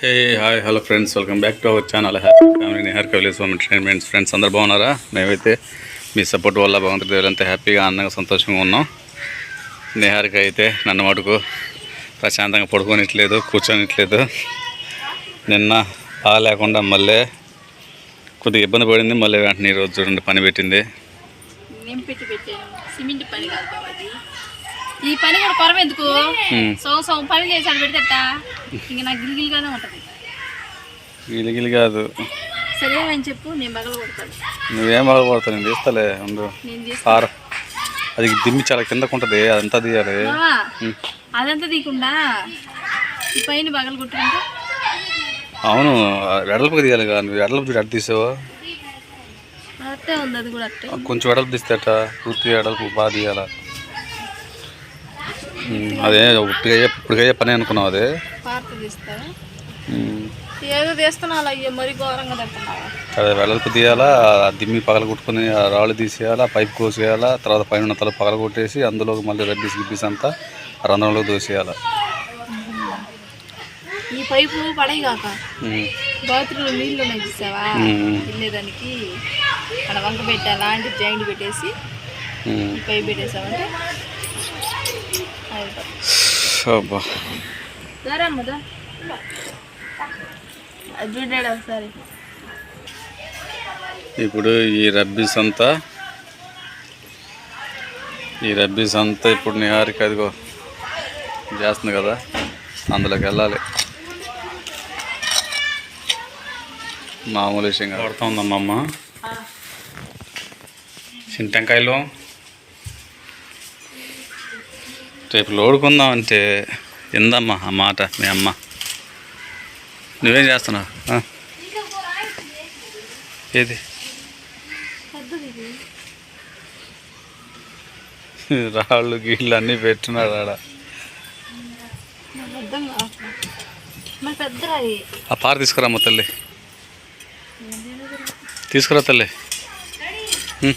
Hey hi hello friends welcome back to our channel happy family Nihar కవిలే స్వామి entertainments friends అందరు బాగున్నారా? మేమైతే మీ support వల్ల భగవంతుడి దేవులంతా హ్యాపీగా ఆనందంగా సంతోషంగా ఉన్నాం. నిహార్కి అయితే నన్ను మటుకు ప్రశాంతంగా పడుకోనిట్లేదు కూర్చోనిట్లేదు. నిన్న బాగా లేకుండా మళ్ళీ కొద్దిగా ఇబ్బంది పడింది మళ్ళీ వెంటనే ఈరోజు చూడండి పని పెట్టింది. సిమెంట్ పని కాదు ఈ పని కూడా కొరవ ఎందుకు? ఉమ్. సో సో పని చేశాడు పెడితేట ఇంక నాకు గిలిగిలిగానే ఉంటుంది. గిలిగిలి కాదు. సరే అని చెప్పు నేను బగలు కొడతాను. నువ్వేం బాగుపడతావు నేను తీస్తలే ఉండు. కార్ అది దిమ్మి చాలా కిందకు ఉంటుంది అదంతా తీయాలి. అదంతా తీయకుండా ఈ పైన బగలు కొట్టుకుంటే? అవును వెడల్పుగా తీయాలి కదా నువ్వు వెడల్పు చూడు అడ్డు తీసావా. అట్టే ఉంది అది కూడా అట్టే. కొంచెం వెడల్పు తీస్తేట పూర్తి వెడల్పు బాగా తీయాల? అదే ఇప్పుడు ఇప్పుడు పని అనుకున్నావు అదే? పార్త తీస్తారా ఉమ్, ఏదో తీస్తున్నా అయ్యో మరీ ఘోరంగా తింటున్నావా? అదే వెడల్పు తీయాలా ఆ దిమ్మి పగల కొట్టుకుని ఆ రాళ్ళు తీసేయాలా పైప్ కోసేయాలా తర్వాత పైన తల పగల కొట్టేసి అందులోకి మళ్ళీ రబ్బీస్ గిబ్బీస్ అంతా రంధ్రంలో దోసేయాల. ఈ పైపు పడయి కాక ఉమ్, బాత్రూంలో నీళ్ళు ఉన్నాయి చూసావా? ఉమ్, వెళ్ళేదానికి అక్కడ వంక పెట్టి అలాంటి జాయింట్ పెట్టేసి పైపు అయిపోతుంది. అబ్బా ఇప్పుడు ఈ రబ్బీస్ అంతా ఈ రబ్బీస్ అంతా ఇప్పుడు నిహారిక అదిగో చేస్తుంది కదా అందులోకి వెళ్ళాలి మామూలు విషయం పడుతూ ఉందమ్మా అమ్మ చింతకాయలు రేపు లోడుకుందాం అంటే ఇందమ్మా ఆ మాట మీ అమ్మ. నువ్వేం చేస్తున్నావు? ఏది? రాళ్ళు గీళ్ళు అన్నీ పెట్టున్నాడు ఆడ. ఆ పార తీసుకురామ్మ తల్లి. తీసుకురా తల్లి. ఉం.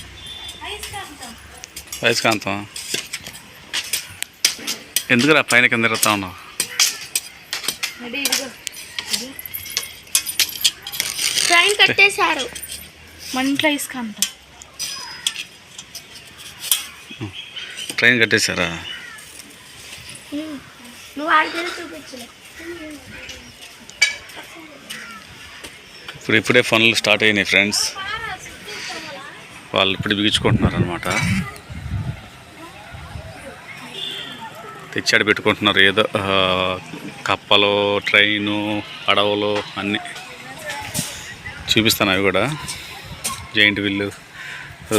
ఎందుకురా పైన కింద తిరుగుతా ఉన్నావు? ట్రైన్ కట్టేశారు మన ఇంట్లో ఇసుకంట ట్రైన్ కట్టేశారా? నువ్వు ఆడితే చూపించలే. ఇప్పుడు ఇప్పుడే పనులు స్టార్ట్ అయినాయి ఫ్రెండ్స్ వాళ్ళు ఇప్పుడు బిగించుకుంటున్నారు అనమాట తెచ్చాడు పెట్టుకుంటున్నారు. ఏదో కప్పలు ట్రైను పడవలు అన్నీ చూపిస్తాను అవి కూడా. జైంట్ విల్లు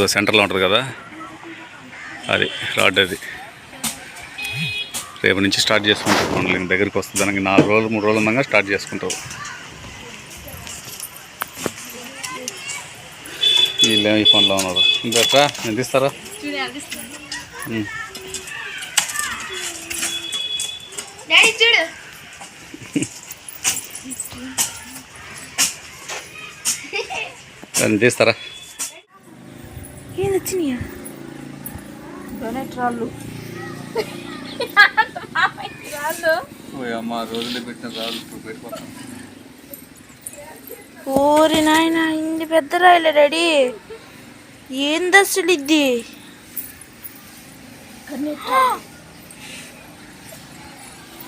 సెంటర్లో ఉంటుంది కదా. అది రాడ్ అది. రేపు నుంచి స్టార్ట్ చేసుకుంటావు పనులు. ఇంక దగ్గరికి వస్తుంది దానికి నాలుగు రోజులు మూడు రోజులు ఉన్నాగా స్టార్ట్ చేసుకుంటావు వీళ్ళేమో ఈ పనిలో ఉన్నారు. ఇంకా ఎంత ఇస్తారా? డాడీ చూడు ఎంత ఇస్తారా ఏది వచ్చినాయా? డొనేట్ రాళ్ళు. రాళ్ళు అమ్మ రోజులు పెట్టిన రాళ్ళు ఇప్పుడు పెట్టుకుంటాం ఓరి నాయన ఇన్ని పెద్ద రాయలే డాడీ. ఏంది అసలు ఇది?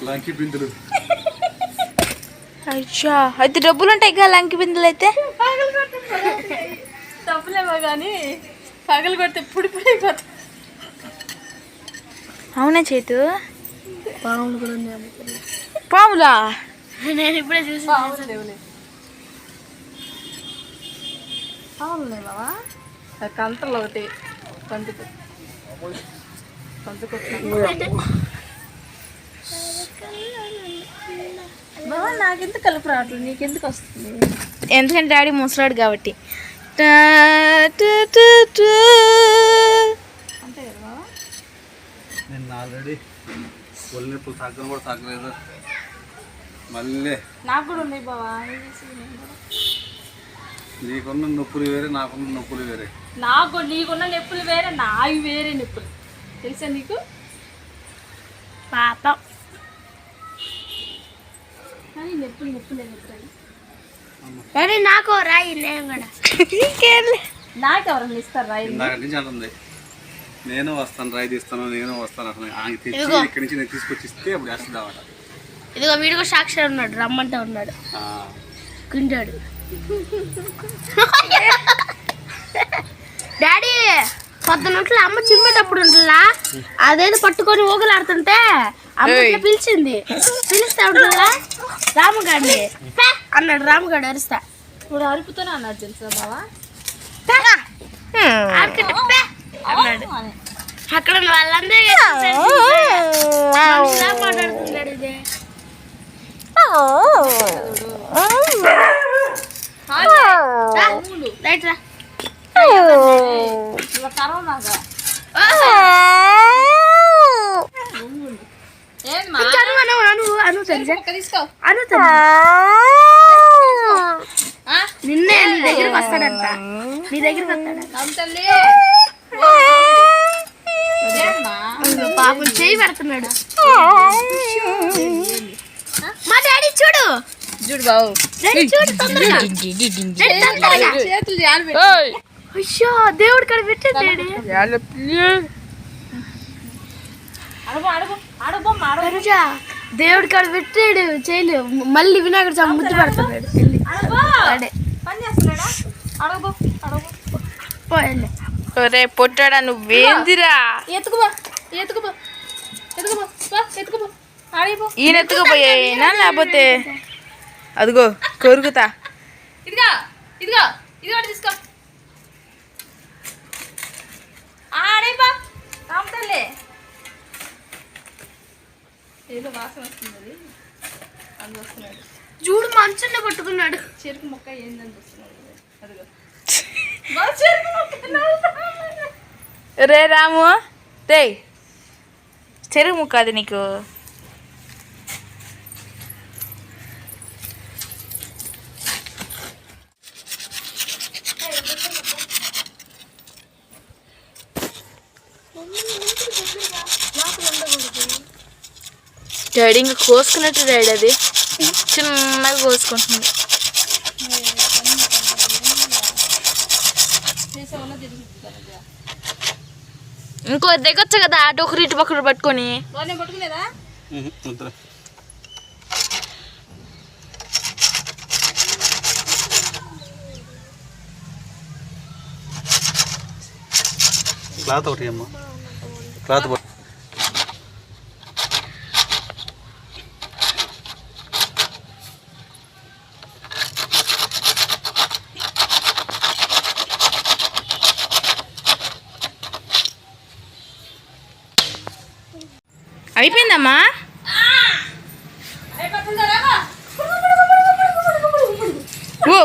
లంకి బిందులు. అయ్యా అయితే డబ్బులు ఉంటాయి కదా లంకి బిందులు అయితే? డబ్బులేమో కానీ పగలు కొడితే పుడి పుడి అయిపోతుంది అవునా చేతు? పాములు కూడా ఉన్నాయి పాములా? నేను ఇప్పుడే చూసి పాములు లేవులే. పాములు కంతలు ఒకటి కంటికి కంటికి బావా నాకెందుకు కలుపు రావట్లేదు? నీకెందుకు వస్తుంది? ఎందుకంటే డాడీ ముసలాడు కాబట్టి. అంతే కదా నిన్న ఆల్రెడీ ఒళ్ళు నొప్పులు తగ్గడం కూడా తగ్గలేదు. మళ్ళీ నాకు కూడా ఉన్నాయి బావా? నీకున్న నొప్పులు వేరే నాకున్న నొప్పులు వేరే. నాకు నీకున్న నొప్పులు వేరే నావి వేరే నొప్పులు. తెలుసా నీకు? పాపం. కానీ నొప్పులు నొప్పులు ఎదుగుతాయి డాడీ నాకు రాయి నేను కూడా. నాకు ఇస్తారు రాయి ఇందాక నుంచి అంటుంది. నేను వస్తాను రాయి తీస్తాను నేను వస్తాను అసలు ఆయన తెచ్చి ఇదిగో. ఇక్కడి నుంచి నేను తీసుకొచ్చి ఇస్తే అప్పుడు వేస్తుందామట ఇదిగో వీడికి సాక్షి ఉన్నాడు రమ్మంటే ఉన్నాడు. కుంటాడు. డాడీ పొద్దునట్లు అమ్మ చిమ్మేటప్పుడు ఉంటుందా? అదేదో పట్టుకొని ఊగలాడుతుంటే అమ్మ ఇట్లా పిలిచింది. పిలిస్తే ఉంటుందా? రాముగాడిని. "పే" అన్నాడు రాముగాడు అరుస్తా. ఇప్పుడు అరుపుతూనే అన్నారు తెలుసా బావా? అన్నాడు. అక్కడ వాళ్ళందరూ మాట్లాడుతున్నాడు ఇది? రా, రైట్ రా ఇవాళ కరోనాగా ఏంది మా కొంచెం అను తెలుసా? అను? నిన్నే నీ దగ్గరికి వస్తాడంట. నీ దగ్గరికి వస్తాడంట. పాపం చేయి పెడుతున్నాడు. మా డాడీ చూడు. చూడు బావు డాడీ చూడు తొందరగా. అయ్యో దేవుడు కాడ పెట్టాడు డాడీ. అడుగు అడుగు అడుగు దేవుడి కాడ పెట్టాడు చేయలు మళ్ళీ వినాయకుడు చా ముద్దు పెడుతున్నాడు వెళ్ళి డాడీ పని చేస్తున్నాడా? అడుగు బొ, అడుగు పో వెళ్ళి. ఒరే పొట్టాడా నువ్వేందిరా ఈయన ఎత్తుకుపోయేనా లేకపోతే? అదిగో కొరుకుతా. ఇదిగా ఇదిగా ఇది కూడా తీసుకో. ఆడైపా. రామతల్లి వాసన వస్తుంది అది అందు వస్తున్నాడు. చూడు మంచున్న పట్టుకున్నాడు చెరుకు మొక్క ఏందని అదిగో. చెరుకు. రే రాము రే చెరుగు ముక్క అది నీకు. డాడీ ఇంకా కోసుకున్నట్టు డాడీ అది. చిన్నగా కోసుకుంటుంది. ఇంకో దిగొచ్చు కదా అటు ఒకరు ఇటు ఒకరు పట్టుకొని. క్లాత్ ఒకటి అమ్మా క్లాత్ ఓ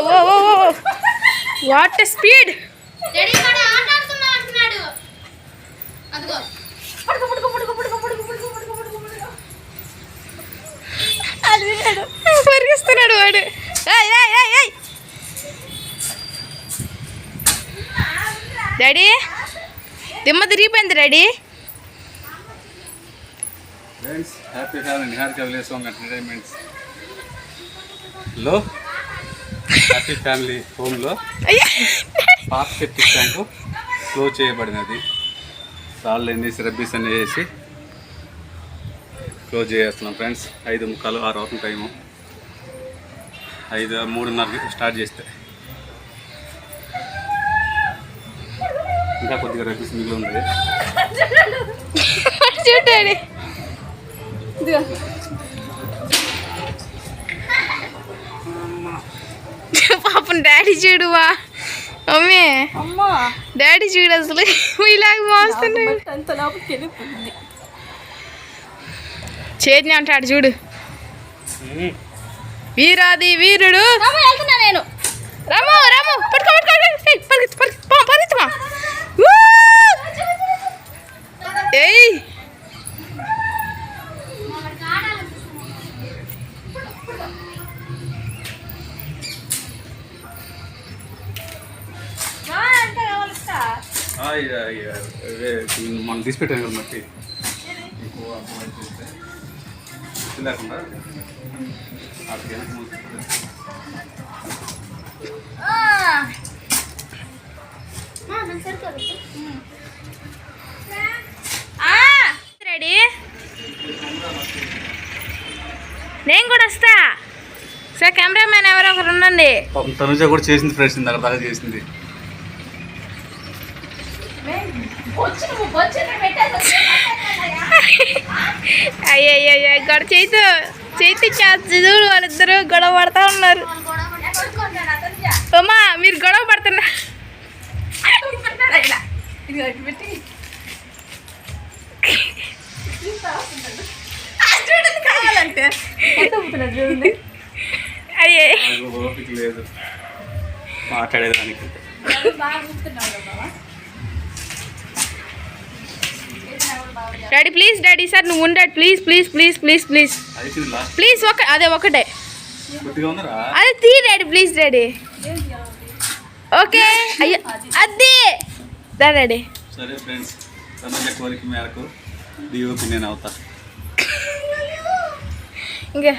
వాట్ స్పీడ్ పరిగిస్తున్నాడు వాడు ఏయ్, ఏయ్, ఏయ్, ఏయ్. డాడీ దిమ్మ తిరిగిపోయింది daddy friends happy family Niharika village song ఎంటర్టైన్మెంట్స్లో happy family హోమ్లో పాత సెప్టిక్ ట్యాంకు క్లోజ్ చేయబడినది. రాళ్ళు ఎన్ని రబ్బీస్ అన్ని వేసి క్లోజ్ చేస్తున్నాం ఫ్రెండ్స్ ఐదు ముక్కలు ఆరు అవుతుంది టైము ఐదు మూడున్నరకి స్టార్ట్ చేస్తే. ఇంకా కొద్దిగా రబ్బీస్ మిగిలి ఉంది. చూడు పాపం డాడీ చూడువా మమ్మీ అమ్మా డాడీ చూడు అసలు ఇలాగ మోస్తున్నాడు చేతిని అంటాడు చూడు వీరాది వీరుడు వెళ్తున్నా నేను రాము రాము పట్టుకో పట్టుకో పట్టుకో. ఏయ్ మనం తీసి పెట్టాం కదా మట్టి. లేకుండా రెడీ? నేను కూడా వస్తా. సార్ కెమెరామ్యాన్ ఎవరో ఒకరు ఉండండి. తనుజ కూడా చేసింది ఫ్రెండ్స్ ఇందాక దాకా చేసింది. అయ్యయ్యో గొడవ చేతు చేతి చూడు వాళ్ళిద్దరు గొడవ పడతా ఉన్నారు. అమ్మా మీరు గొడవ పడుతున్నా. అయ్యే. ఓపిక లేదు. డాడీ ప్లీజ్ డాడీ సార్ నువ్వు ఉండాడు please please please please please please ఒక అదే ఒకటే. అది తీ డాడీ ప్లీజ్ డాడీ ఓకే అయ్యో అది. దా డాడీ సరే ఫ్రెండ్స్ కోరిక మేరకు డిఓపి నేను అవుతా. ఇంకా.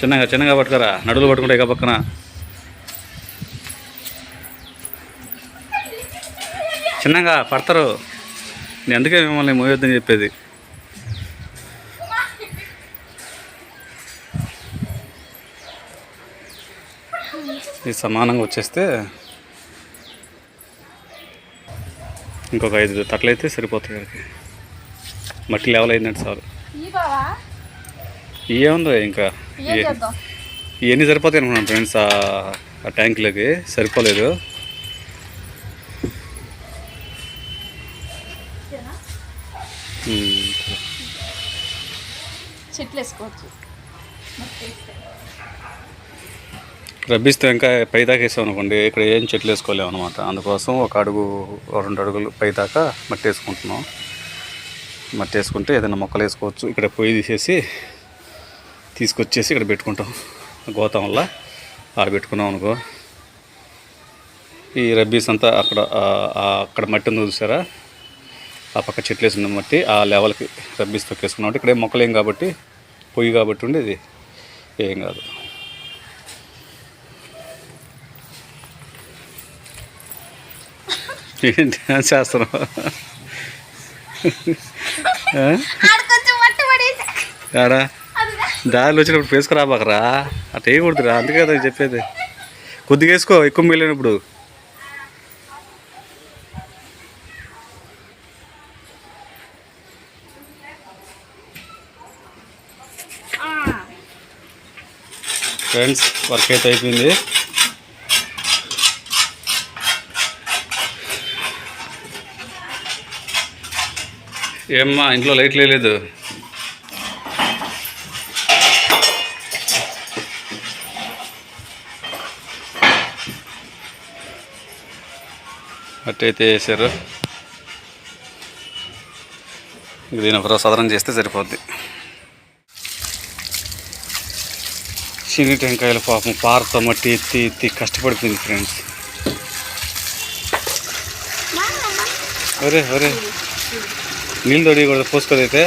చిన్నగా చిన్నగా పట్టుకరా. నడులు పట్టుకుంటే ఇక పక్కన. చిన్నగా పడతారు. నేను అందుకే మిమ్మల్ని మోయొద్దని చెప్పేది. ఇది సమానంగా వచ్చేస్తే ఇంకొక ఐదు తట్టలు అయితే సరిపోతాయి ఇక్కడికి మట్టి లెవెల్ అయినట్టు సార్. ఏముందో ఇంకా? ఇవన్నీ సరిపోతాయి అనుకున్నాను ఫ్రెండ్స్ ఆ ట్యాంకులకి. సరిపోలేదు. చెట్లు వేసుకోవచ్చు రబ్బిస్తే ఇంకా పైదాకా వేసాం అనుకోండి ఇక్కడ ఏం చెట్లు వేసుకోలేము అనమాట అందుకోసం ఒక అడుగు రెండు అడుగులు పైదాకా మట్టి వేసుకుంటున్నాం. మట్టి వేసుకుంటే ఏదైనా మొక్కలు వేసుకోవచ్చు. ఇక్కడ పొయ్యి తీసేసి తీసుకొచ్చేసి ఇక్కడ పెట్టుకుంటాం. గోతం వల్ల ఆడ పెట్టుకున్నాం అనుకో. ఈ రబ్బీస్ అంతా అక్కడ అక్కడ మట్టి ఉంది చూసారా? ఆ పక్క చెట్లు వేసిన మట్టి ఆ లెవెల్కి రబ్బీస్ తొక్కేసుకున్నాం అంటే ఇక్కడ మొక్కలు ఏం కాబట్టి పొయ్యి కాబట్టి ఉండేది ఏం కాదు. ఏంటి చేస్తున్నావు? ఆడా దారిలో వచ్చినప్పుడు వేసుకురాబాకరా అట్ట వేయకూడదురా అందుకే కదా చెప్పేది. కొద్దిగా వేసుకో ఎక్కువ వెళ్ళినప్పుడు ఫ్రెండ్స్ వర్క్ అయితే అయిపోయింది. ఏమ్మా ఇంట్లో లైట్లు లేదు అట్టయితే వేసారు ఇక దీని ఒకరోజు సదరం చేస్తే సరిపోద్ది. చిన్ని టెంకాయలు పాపం పారతో మట్టి ఎత్తి ఎత్తి కష్టపడిపోయింది ఫ్రెండ్స్ ఒరే ఒరే. నీళ్ళు తొడియకూడదు పోసుకోదైతే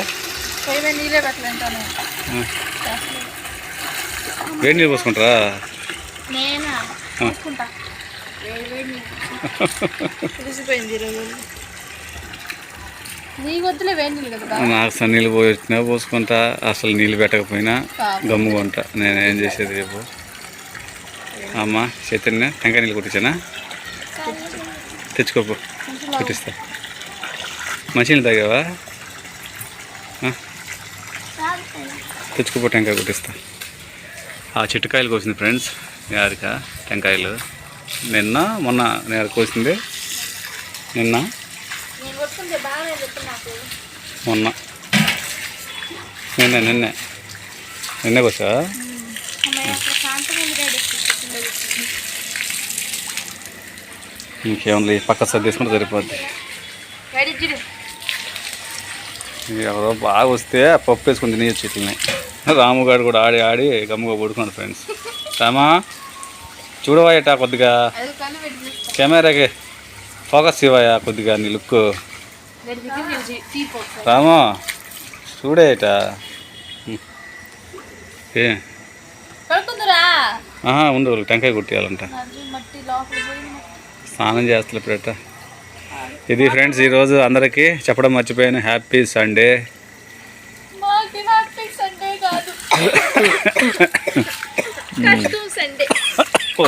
వేడి నీళ్ళు పోసుకుంటారా? నేనా తీసుకుంటా తెలిసిపోయింది ఈరోజు నీ వద్దులే వేడి నీళ్ళు కదా నాకు అసలు నీళ్ళు పోయి వచ్చినా పోసుకుంటా. అసలు నీళ్ళు పెట్టకపోయినా గమ్ముగా ఉంటా. నేను ఏం చేసేది రేపు అమ్మ చైతన్య టెంకాయ నీళ్ళు కొట్టించానా? తెచ్చుకోపో. కొట్టిస్తా మంచినీళ్ళు తాగావా? తెచ్చుకోపో టెంకాయ కొట్టిస్తా. ఆ చెట్టుకాయలు కోసింది ఫ్రెండ్స్ యారిక టెంకాయలు. నిన్న మొన్న నేను కోసింది. నిన్న నేను కొట్టుకుంటే బాగానే చెప్పు నాకు మొన్న. నిన్నే నిన్నే. ఉంది డాడీ. ఇంకేముంది? పక్క సర్ది తీసుకుంటే సరిపోద్ది. ఎవరో బాగా వస్తే పప్పు వేసుకుని తినేయచ్చు ఇట్లని రాముగాడు కూడా ఆడి ఆడి గమ్ముగా పడుకున్నాడు ఫ్రెండ్స్. రామా చూడవాయట కొద్దిగా. కెమెరాకి ఫోకస్ ఇవ్వయా కొద్దిగా నీ లుక్ రామా చూడేట ఉంది వాళ్ళకి టెంకాయ కుట్టియాలంట స్నానం చేస్తలే ఇప్పుడట ఇది ఫ్రెండ్స్ ఈరోజు అందరికీ చెప్పడం మర్చిపోయాను. హ్యాపీ సండే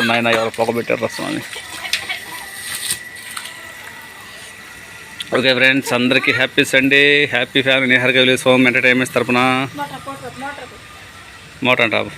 నాయన ఎవరు పొగబెట్టారు రసం ఓకే ఫ్రెండ్స్ అందరికీ happy Sunday. Happy family. Nihar గవిలేస్ home entertainments తరపున. Motor top